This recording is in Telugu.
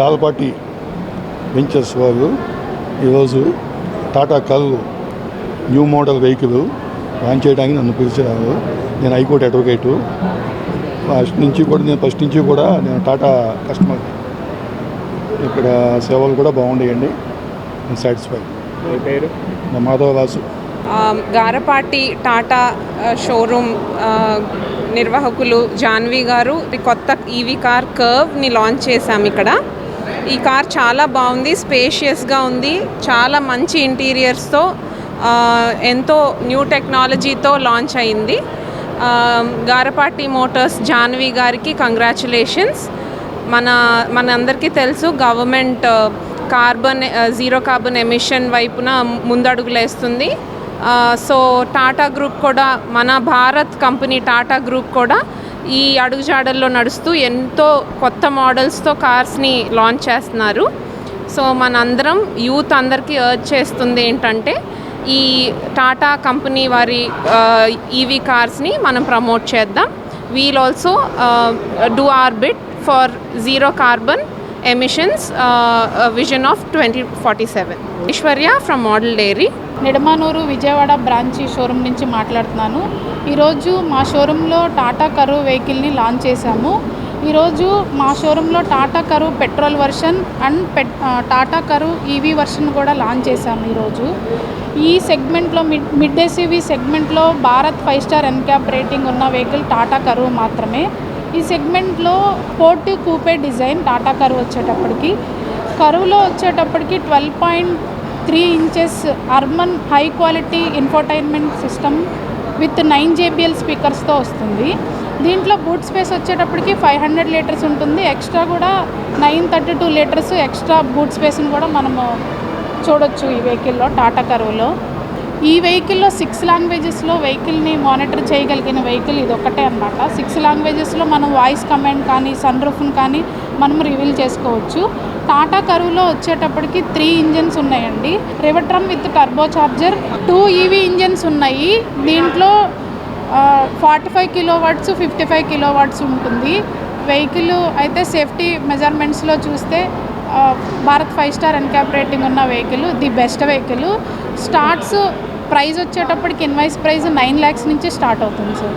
గాలపాటి వెంచర్స్ వాళ్ళు ఈరోజు టాటా కల్ న్యూ మోడల్ వెహికల్ లాంచ్ చేయడానికి నన్ను పిలిచారు. నేను హైకోర్టు అడ్వకేటు. ఫస్ట్ నుంచి కూడా నేను ఫస్ట్ నుంచి కూడా నేను టాటా కస్టమర్. ఇక్కడ సేవలు కూడా బాగుండేయండి. నేను సాటిస్ఫై పేరు? నా మాధవరాజు గారపాటి టాటా షోరూమ్ నిర్వాహకులు జాన్వి గారు కొత్త ఈవీ కార్ కర్వ్ని లాంచ్ చేశాం ఇక్కడ. ఈ కార్ చాలా బాగుంది స్పేషియస్గా ఉంది చాలా మంచి ఇంటీరియర్స్తో ఎంతో న్యూ టెక్నాలజీతో లాంచ్ అయింది. గారపాటి మోటార్స్ జాన్వి గారికి కంగ్రాచులేషన్స్ మన మనందరికీ తెలుసు government carbon zero carbon emission వైపున ముందడుగులేస్తుంది సో టాటా గ్రూప్ కూడా మన భారత్ కంపెనీ టాటా గ్రూప్ కూడా ఈ అడుగుజాడల్లో నడుస్తూ ఎంతో కొత్త మోడల్స్తో కార్స్ని లాంచ్ చేస్తున్నారు. సో మనందరం యూత్ అందరికీ ఎర్చ్ చేస్తుంది ఏంటంటే ఈ టాటా కంపెనీ వారి ఈవీ కార్స్ని మనం ప్రమోట్ చేద్దాం. We'll also do our bit for zero carbon emissions vision of twenty forty seven Aishwarya from model dairy Nidamanuru Vijayawada branch showroom నుంచి మాట్లాడుతున్నాను. ఈరోజు మా షోరూంలో టాటా కరు వెహికల్ని లాంచ్ చేశాము. ఈరోజు మా షోరూంలో Tata Curvv petrol version and pet Tata Curvv EV version కూడా లాంచ్ చేశాము ఈరోజు. ఈ సెగ్మెంట్లో మిడ్ మిడ్ ఎస్యూవీ సెగ్మెంట్లో Bharat five star NCAP rating ఉన్న వెహికల్ టాటా కరు మాత్రమే. ఈ సెగ్మెంట్లో స్పోర్టివ్ కూపే డిజైన్ టాటా కరువు వచ్చేటప్పటికి. కరువులో వచ్చేటప్పటికి twelve point three inches Harman high quality infotainment system with nine JBL స్పీకర్స్తో వస్తుంది. దీంట్లో బూట్ స్పేస్ వచ్చేటప్పటికి ఫైవ్ హండ్రెడ్ లీటర్స్ ఉంటుంది. ఎక్స్ట్రా కూడా nine thirty two litres extra boot స్పేస్ని కూడా మనము చూడొచ్చు ఈ వెహికల్లో టాటా కరువులో. ఈ వెహికల్లో సిక్స్ లాంగ్వేజెస్లో వెహికల్ని మానిటర్ చేయగలిగిన వెహికల్ ఇది ఒకటే అనమాట సిక్స్ లాంగ్వేజెస్లో మనం వాయిస్ కమాండ్ కానీ సన్ రూఫ్ని కానీ మనం రివీల్ చేసుకోవచ్చు. టాటా కరువులో వచ్చేటప్పటికి త్రీ ఇంజన్స్ ఉన్నాయండి. Revotron with turbo charger two EV engines ఉన్నాయి. దీంట్లో forty five kilo watts fifty five kilo watts ఉంటుంది. వెహికల్ అయితే సేఫ్టీ మెజర్మెంట్స్లో చూస్తే Bharat five star NCAP rating ఉన్న vehicle the best vehicle. Starts price వచ్చేటప్పటికి ఇన్వాయిస్ ప్రైస్ నైన్ ల్యాక్స్ నుంచి స్టార్ట్ అవుతుంది సార్